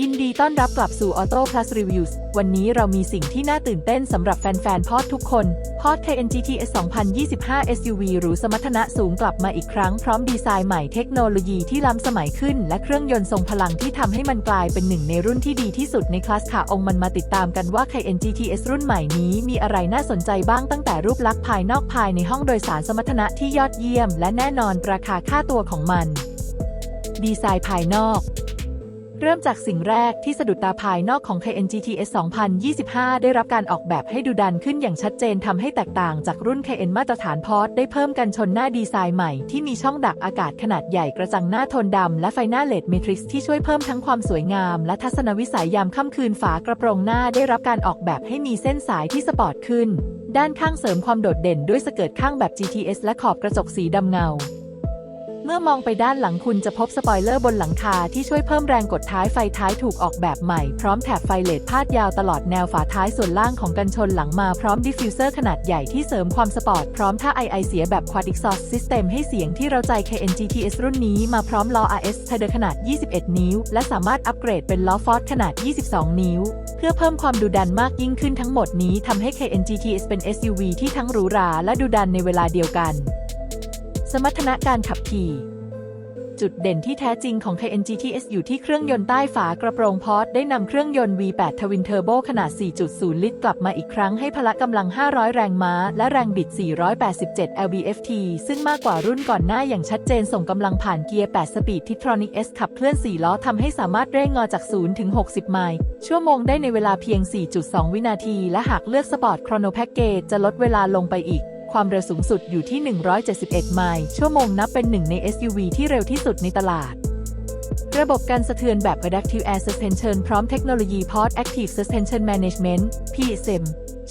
ยินดีต้อนรับกลับสู่ Auto Plus Reviews วันนี้เรามีสิ่งที่น่าตื่นเต้นสำหรับแฟนๆ พอดทุกคน พอด Cayenne GTS 2025 SUV หรูสมรรถนะสูงกลับมาอีกครั้งพร้อมดีไซน์ใหม่เทคโนโลยีที่ล้ำสมัยขึ้น และเครื่องยนต์ทรงพลังที่ทำให้มันกลายเป็นหนึ่งในรุ่นที่ดีที่สุดในคลาสขาองค์มันมาติดตามกันว่า Cayenne GTS รุ่นใหม่นี้มีอะไรน่าสนใจบ้างตั้งแต่รูปลักษณ์ภายนอกภายในห้องโดยสารสมรรถนะที่ยอดเยี่ยม และแน่นอนราคาค่าตัวของมัน ดีไซน์ภายนอก เริ่มจากสิ่งแรกที่สะดุดตาภายนอกของ Cayenne GTS 2025 ได้รับการออกแบบให้ดูดันขึ้นอย่างชัดเจนทำให้แตกต่างจากรุ่น Cayenne มาตรฐานพอร์ตได้เพิ่มกันชนหน้าดีไซน์ใหม่ที่มีช่องดักอากาศขนาดใหญ่กระจังหน้าโทนดำและไฟหน้าเลดเมทริกซ์ที่ช่วยเพิ่มทั้งความสวยงามและทัศนวิสัยยามค่ำคืนฝากระโปรงหน้าได้รับการออกแบบให้มีเส้นสายที่สปอร์ตขึ้น ด้านข้างเสริมความโดดเด่นด้วยสเกิร์ตข้างแบบ GTS และขอบกระจกสีดำเงา เมื่อมองไปด้านหลังคุณจะพบสปอยเลอร์บนหลังคาที่ช่วยเพิ่มแรงกดท้ายไฟท้ายถูกออกแบบใหม่ พร้อมแถบไฟเลดพาดยาวตลอดแนวฝาท้ายส่วนล่างของกันชนหลังมาพร้อมดิฟฟิวเซอร์ขนาดใหญ่ที่เสริมความสปอร์ต พร้อมท่า II เสียแบบ Quad Exhaust System ให้เสียงที่เราใจ KN GTS รุ่นนี้มาพร้อมล้อ RS ไทเดอร์ขนาด 21 นิ้ว และสามารถอัปเกรดเป็นล้อฟอร์ดขนาด 22 นิ้ว เพื่อเพิ่มความดุดันมากยิ่งขึ้นทั้งหมดนี้ทำให้ KN GTS เป็น SUV ที่ทั้งหรูหราและดุดันในเวลาเดียวกัน สมรรถนะการขับขี่ จุดเด่นที่แท้จริงของ Cayenne GTS อยู่ที่เครื่องยนต์ใต้ฝากระโปรงพอร์ตได้นำเครื่องยนต์ V8 Twin Turbo ขนาด 4.0 ลิตร กลับมาอีกครั้งให้พละกำลัง 500 แรงม้า และแรงบิด 487 lb-ft ซึ่งมากกว่ารุ่นก่อนหน้าอย่างชัดเจนส่งกำลังผ่านเกียร์ 8 สปีด Tiptronic S ขับเคลื่อน 4 ล้อทำให้สามารถเร่งงอจาก 0 ถึง 60 ไมล์ชั่วโมงได้ในเวลาเพียง 4.2 วินาที และหากเลือกสปอร์ต Chrono Package จะลดเวลาลงไปอีก ความเร็วสูงสุดอยู่ที่ 171 ไมล์ชั่วโมงนับเป็นหนึ่งใน SUV ที่เร็วที่สุดในตลาด ระบบการสะเทือนแบบ Adaptive Air Suspension พร้อมเทคโนโลยี Port Active Suspension Management PSM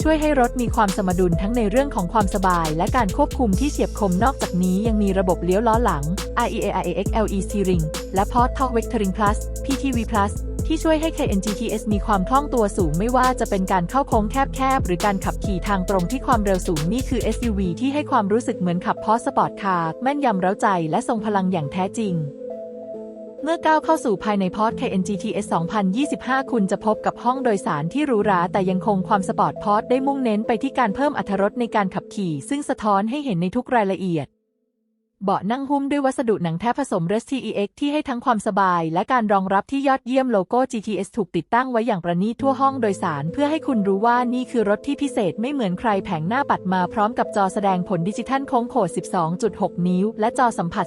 ช่วยให้รถมีความสมดุลทั้งในเรื่องของความสบาย และการควบคุมที่เฉียบคมนอกจากนี้ยังมีระบบเลี้ยวล้อหลัง IEA IAX LE Steering และ Port Torque Vectoring Plus PTV Plus ที่ช่วยให้ Cayenne GTS มีความคล่องตัวสูงไม่ว่าจะเป็นการเข้าโค้งแคบๆ หรือการขับขี่ทางตรงที่ความเร็วสูงนี่คือ SUV ที่ให้ความรู้สึกเหมือนขับพอสปอร์ตคาร์แม่นยำเร้าใจและทรงพลังอย่างแท้จริงเมื่อก้าวเข้าสู่ภายในพอร์ต Cayenne GTS 2025 คุณจะพบกับห้องโดยสารที่หรูหราแต่ยังคงความสปอร์ตพอร์ตได้มุ่งเน้นไปที่การเพิ่มอรรถรสในการขับขี่ ซึ่งสะท้อนให้เห็นในทุกรายละเอียด เบาะนั่งหุ้มด้วยวัสดุหนังแท้ผสม RESTEX ที่ให้ทั้งความสบาย และการรองรับที่ยอดเยี่ยมโลโก้ GTS ถูกติดตั้งไว้อย่างประณีตทั่วห้องโดยสาร เพื่อให้คุณรู้ว่านี่คือรถที่พิเศษไม่เหมือนใครแผงหน้าปัดมาพร้อมกับจอแสดงผลดิจิทัลโค้งโคด12.6 นิ้ว และจอสัมผัส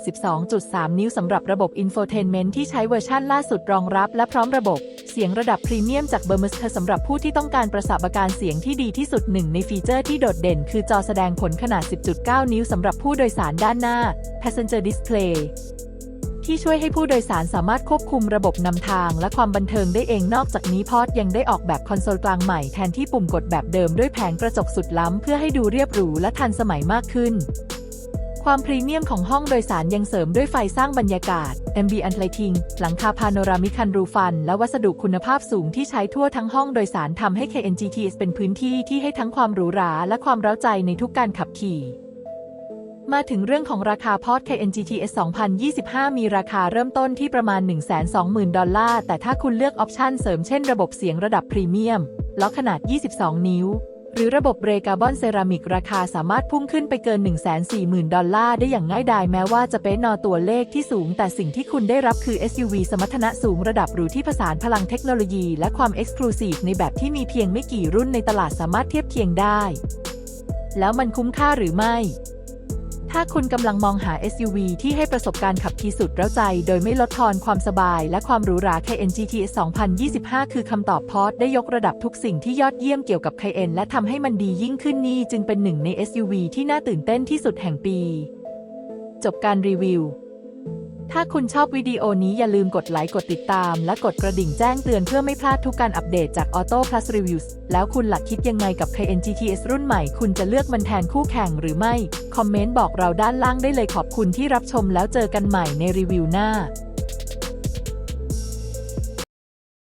12.3 นิ้วสำหรับระบบ Infotainment ที่ใช้เวอร์ชั่นล่าสุดรองรับและพร้อมระบบ สียงระดับพรีเมียมจาก b e r m e s t e r สำหรับผู้ที่ต้องการประสาบการเสียงที่ดีที่สุดหนึ่งในฟีเจอร์ที่โดดเด่น คือจอแสดงผลขนาด 10.9 นิ้วสำหรับผู้โดยสารด้านหน้า Passenger Display ที่ช่วยให้ผู้โดยสารสามารถควบคุมระบบนำทางและความบันเทิงได้เองนอกจากนี้พอดยังได้ออกแบบคอนโซลกลางใหม่แทนที่ปุ่มกดแบบเดิมด้วยแผงกระจกสุดล้ำเพื่อให้ดูเรียบหรูและทันสมัยมากขึ้น ความพรีเมียมของห้องโดยสารยังเสริมด้วยไฟสร้างบรรยากาศ Ambient Lighting หลังคาพาโนรามิคันรูฟัน และวัสดุคุณภาพสูงที่ใช้ทั่วทั้งห้องโดยสารทำให้ Cayenne GTS เป็นพื้นที่ที่ให้ทั้งความหรูหราและความเร้าใจในทุกการขับขี่มาถึงเรื่องของราคาพอร์ต KNGTS 2025 มีราคาเริ่มต้นที่ประมาณ 120,000 ดอลลาร์ แต่ถ้าคุณเลือกออปชันเสริมเช่นระบบเสียงระดับพรีเมียมล้อขนาด 22 นิ้ว หรือระบบเบรการ์บอนเซรามิกราคาสามารถพุ่งขึ้นไปเกิน 140,000 ดอลลาร์ได้อย่างง่ายดายแม้ว่าจะเป็นนอตัวเลขที่สูง แต่สิ่งที่คุณได้รับคือ SUV สมรรถนะสูงระดับหรูที่ผสานพลังเทคโนโลยี และความเอ็กซ์คลูซีฟในแบบที่มีเพียงไม่กี่รุ่นในตลาดสามารถเทียบเคียงได้ แล้วมันคุ้มค่าหรือไม่ ถ้าคุณกำลังมองหา SUV ที่ให้ประสบการณ์ขับขี่สุดเร้าใจ โดยไม่ลดทอนความสบายและความหรูหรา Cayenne GT 2025 คือคำตอบพอดได้ยกระดับทุกสิ่งที่ยอดเยี่ยมเกี่ยวกับ Cayenne และทำให้มันดียิ่งขึ้นนี่จึงเป็นหนึ่งใน SUV ที่น่าตื่นเต้นที่สุดแห่งปี จบการรีวิว ถ้าคุณชอบวิดีโอนี้อย่าลืมกดไลค์กดติดตาม และกดกระดิ่งแจ้งเตือนเพื่อไม่พลาดทุกการอัปเดตจาก Auto Plus Reviews แล้วคุณหลักคิดยังไงกับ Cayenne GTS รุ่นใหม่ คุณจะเลือกมันแทนคู่แข่งหรือไม่ คอมเมนต์บอกเราด้านล่างได้เลยขอบคุณที่รับชมแล้วเจอกันใหม่ในรีวิวหน้า